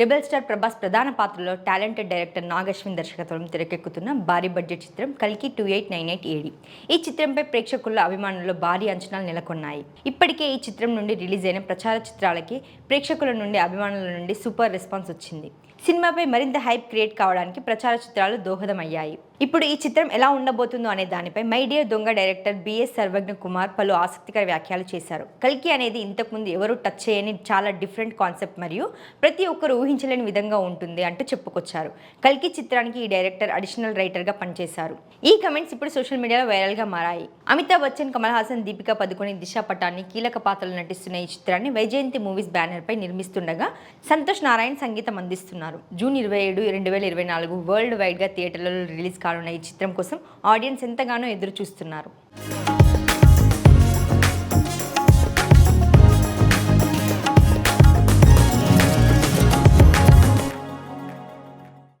Rebel star Prabhas ప్రధాన పాత్రలో talented director Nag Ashwin దర్శకత్వం తెరకెక్కుతున్న భారీ బడ్జెట్ చిత్రం కల్కి two eight nine eight AD. ఈ చిత్రంపై ప్రేక్షకుల అభిమానుల్లో భారీ అంచనాలు నెలకొన్నాయి. ఇప్పటికే ఈ చిత్రం నుండి రిలీజ్ అయిన ప్రచార చిత్రాలకి ప్రేక్షకుల నుండి అభిమానుల నుండి సూపర్ రెస్పాన్స్ వచ్చింది. సినిమాపై మరింత హైప్ క్రియేట్ కావడానికి ప్రచార చిత్రాలు దోహదమయ్యాయి. ఇప్పుడు ఈ చిత్రం ఎలా ఉండబోతుందో అనే దానిపై my dear Donga director BS Sarvagna Kumar పలు ఆసక్తికర వ్యాఖ్యలు చేశారు. కల్కి అనేది ఇంతకుముందు ఎవరు టచ్ చేయని చాలా డిఫరెంట్ కాన్సెప్ట్ మరియు ప్రతి ఒక్కరు ఊహించలేని విధంగా ఉంటుంది అంటూ చెప్పుకొచ్చారు. కల్కి చిత్రానికి ఈ డైరెక్టర్ అడిషనల్ రైటర్గా పనిచేశారు. ఈ కమెంట్స్ ఇప్పుడు సోషల్ మీడియాలో వైరల్గా మారాయి. అమితాబ్ బచ్చన్ కమల్ హాసన్ దీపికా పదుకొని దిశా పటాన్ని కీలక పాత్రలు నటిస్తున్న ఈ చిత్రాన్ని వైజయంతి మూవీస్ బ్యానర్పై నిర్మిస్తుండగా సంతోష్ నారాయణ్ సంగీతం అందిస్తున్నారు. జూన్ ఇరవై ఏడు రెండు వేల ఇరవై నాలుగు వరల్డ్ వైడ్గా థియేటర్లలో రిలీజ్ కానున్న ఈ చిత్రం కోసం ఆడియన్స్ ఎంతగానో ఎదురు చూస్తున్నారు